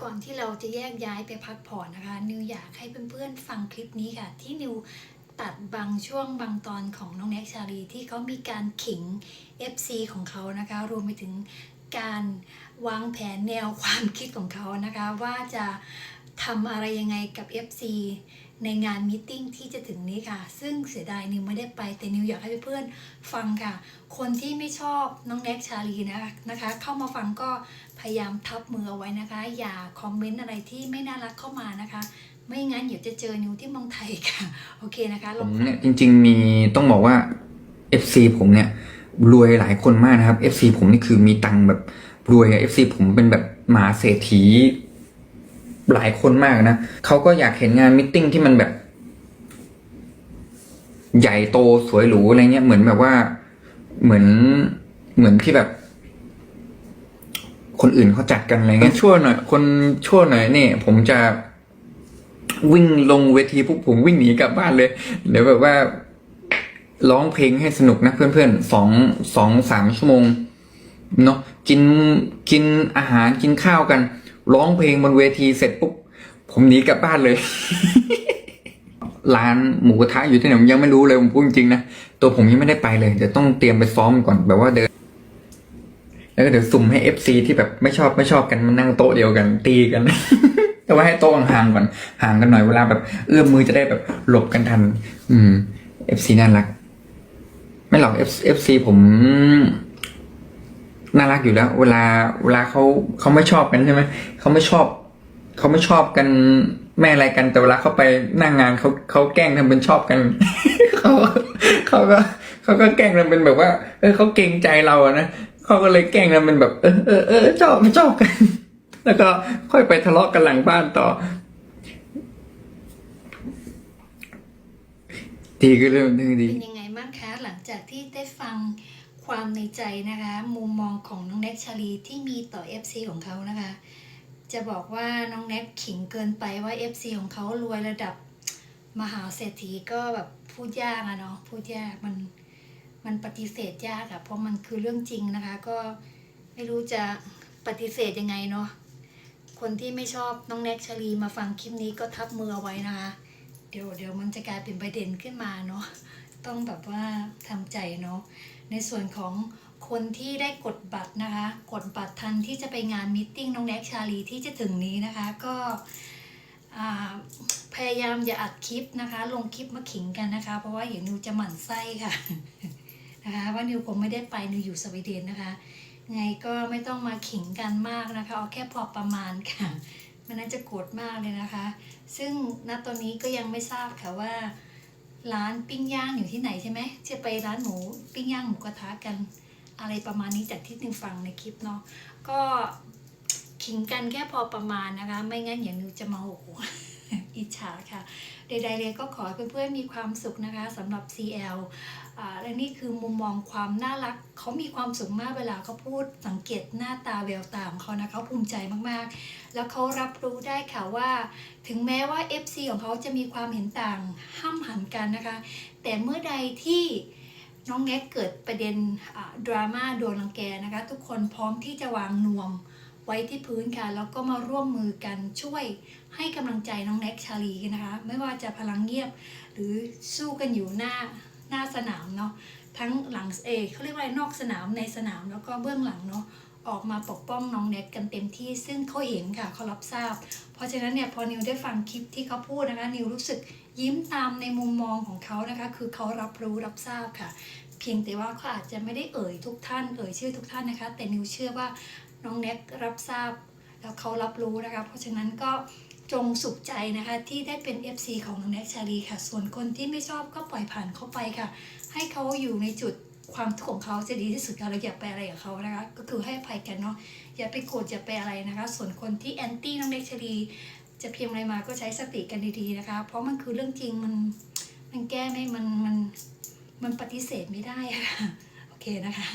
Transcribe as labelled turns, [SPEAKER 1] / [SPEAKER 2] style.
[SPEAKER 1] ก่อนที่เราจะแยกย้ายไปพักผ่อนนะคะ นิวอยากให้เพื่อนๆฟังคลิปนี้ค่ะ ที่นิวตัดบางช่วงบางตอนของน้องแน็กชาลีที่เขามีการขิง FC ของเขานะคะ รวมไปถึงการวางแผนแนวความคิดของเขานะคะ ว่าจะทำอะไรยังไงกับ FC ในงานมิ팅ที่จะถึงนี้ค่ะ ซึ่งเสียดายนิวไม่ได้ไปแต่นิวอยากให้เพื่อนๆฟังค่ะ คนที่ไม่ชอบน้องแน็กชาลีนะนะคะ เข้ามาฟังก็พยายามทับมือเอาไว้นะคะ อย่าคอมเมนต์อะไรที่ไม่น่ารักเข้ามานะคะ ไม่งั้นเดี๋ยวจะเจอนิวที่เมืองไทยค่ะ โอเคนะคะล
[SPEAKER 2] ผ
[SPEAKER 1] ง
[SPEAKER 2] มเนี่ยจริง ๆ มีต้องบอกว่า FC ผมเนี่ย รวยหลายคนมากนะครับ FC ผมนี่คือมีตังค์แบบรวยอะ FC ผมเป็นแบบมหาเศรษฐี หลายคนมากนะเขาก็อยากเห็นงานมิทติ้งที่มันแบบ ใหญ่โตสวยหรูอะไรเงี้ยเหมือนแบบว่า เหมือนเหมือนที่แบบ คนอื่นเขาจัดกันอะไรเงี้ยชั่วหน่อย คนชั่วหน่อยเนี่ยผมจะวิ่งลงเวทีปุ๊บผมวิ่งหนีกลับบ้านเลยเดี๋ยวแบบว่าร้องเพลงให้สนุกนะเพื่อนๆสองสองสามชั่วโมงเนาะกินกินอาหารกินข้าวกัน ร้องเพลงบนเวทีเสร็จปุ๊บ ผมหนีกลับบ้านเลย ร้านหมูกระทะอยู่ที่ไหนผมยังไม่รู้เลยผมพูดจริงๆนะ ตัวผมยังไม่ได้ไปเลยเดี๋ยวต้องเตรียมไปซ้อมก่อนแบบว่าเดิน แล้วก็เดี๋ยวสุ่มให้เอฟซีที่แบบไม่ชอบไม่ชอบกันมานั่งโต๊ะเดียวกันตีกัน แต่ว่าให้โต๊ะห่างๆก่อนห่างกันหน่อยเวลาแบบ เอื้อมมือจะได้แบบหลบกันทัน อืมเอฟซีน่ารัก ไม่หรอกเอฟซีผม น่ารักอยู่แล้ว เวลาเวลาเขาเขาไม่ชอบกันใช่ไหมเขาไม่ชอบเขาไม่ชอบกันแม่อะไรกันแต่เวลาเขาไปนั่งงานเขาเขาแกล้งทำเป็นชอบกันเขาเขาก็เขาก็แกล้งทำเป็นแบบว่า เออเขาเกรงใจเราอะนะเขาก็เลยแกล้งทำเป็นแบบ เออเออเออชอบไม่ชอบกัน แล้วก็ค่อยไปทะเลาะกันหลังบ้านต่อดีก็เรื่องนึงดี
[SPEAKER 1] เป็นยังไงบ้างคะหลังจากที่ได้ฟัง ความในใจนะคะ มุมมองของน้องแน็กชาลีที่มีต่อ FC ของเขานะคะ จะบอกว่าน้องแน็กขิงเกินไปว่า FC ของเขารวยระดับมหาเศรษฐีก็แบบพูดยากอะเนาะพูดยากมันมันปฏิเสธยากอะเพราะมันคือเรื่องจริงนะคะ ก็ไม่รู้จะปฏิเสธยังไงเนาะคนที่ไม่ชอบน้องแน็กชาลีมาฟังคลิปนี้ก็ทับมือเอาไว้นะคะ เดี๋ยวเดี๋ยวมันจะกลายเป็นประเด็นขึ้นมาเนาะ ต้องแบบว่าทำใจเนาะในส่วนของคนที่ได้กดบัตรนะคะ กดบัตรทันที่จะไปงานมิทติ้งน้องแน็กชาลีที่จะถึงนี้นะคะ ก็พยายามอย่าอัดคลิปนะคะ ลงคลิปมาขิงกันนะคะ เพราะว่าเดี๋ยวนิวจะหมั่นไส้ค่ะนะคะว่านิวคงไม่ได้ไปนิวอยู่สวีเดนนะคะ ไงก็ไม่ต้องมาขิงกันมากนะคะเอาแค่พอประมาณค่ะมันน่าจะโกรธมากเลยนะคะ ซึ่งณตอนนี้ก็ยังไม่ทราบค่ะว่า ร้านปิ้งย่างอยู่ที่ไหนใช่ไหมจะไปร้านหมูปิ้งย่างหมูกระทะกัน อะไรประมาณนี้จากที่นิวฟังในคลิปเนาะก็ขิงกันแค่พอประมาณนะคะ ไม่งั้นอย่างนิวจะมาโอ้โห อิจฉาค่ะ ใดๆเลยก็ขอให้เพื่อนๆมีความสุขนะคะสำหรับ CL อ่าและนี่คือมุมมองความน่ารักเขามีความสุขมากเวลาเขาพูดสังเกตหน้าตาแววตาของเขานะเขาภูมิใจมากๆ แล้วเขารับรู้ได้ค่ะว่า ถึงแม้ว่า FC ของเขาจะมีความเห็นต่างห้ามหันกันนะคะ แต่เมื่อใดที่น้องแน็กเกิดประเด็นดราม่าโดนรังแกนะคะ ทุกคนพร้อมที่จะวางนวม ไว้ที่พื้นค่ะแล้วก็มาร่วมมือกันช่วยให้กำลังใจน้องแน็กชาลีนะคะ ไม่ว่าจะพลังเงียบหรือสู้กันอยู่หน้าหน้าสนามเนาะทั้งหลังเอเขาเรียกว่านอกสนามในสนามแล้วก็เบื้องหลังเนาะออกมาปกป้องน้องแน็กกันเต็มที่ซึ่งเขาเห็นค่ะเขารับทราบ เพราะฉะนั้นเนี่ยพอนิวได้ฟังคลิปที่เขาพูดนะคะนิวรู้สึกยิ้มตามในมุมมองของเขานะคะ คือเขารับรู้รับทราบค่ะ เพียงแต่ว่าเขาอาจจะไม่ได้เอ่ยทุกท่านเอ่ยชื่อทุกท่านนะคะ แต่นิวเชื่อว่า น้องแน็กรับทราบ แล้วเขารับรู้นะคะเพราะฉะนั้นก็จงสุขใจนะคะที่ได้เป็น FC ของน้องแน็กชาลีค่ะ ส่วนคนที่ไม่ชอบก็ปล่อยผ่านเข้าไปค่ะ ให้เขาอยู่ในจุดความทุกข์ของเขาจะดีที่สุดค่ะเราอย่าไปอะไรกับเขานะคะก็คือให้อภัยกันเนาะอย่าไปโกรธอย่าไปอะไรนะคะ ส่วนคนที่แอนตี้น้องเล็กชาลีจะเพียงอะไรมาก็ใช้สติกันดีๆนะคะ เพราะมันคือเรื่องจริงมันมันแก้ไม่มันมันมันปฏิเสธไม่ได้ค่ะโอเคนะคะ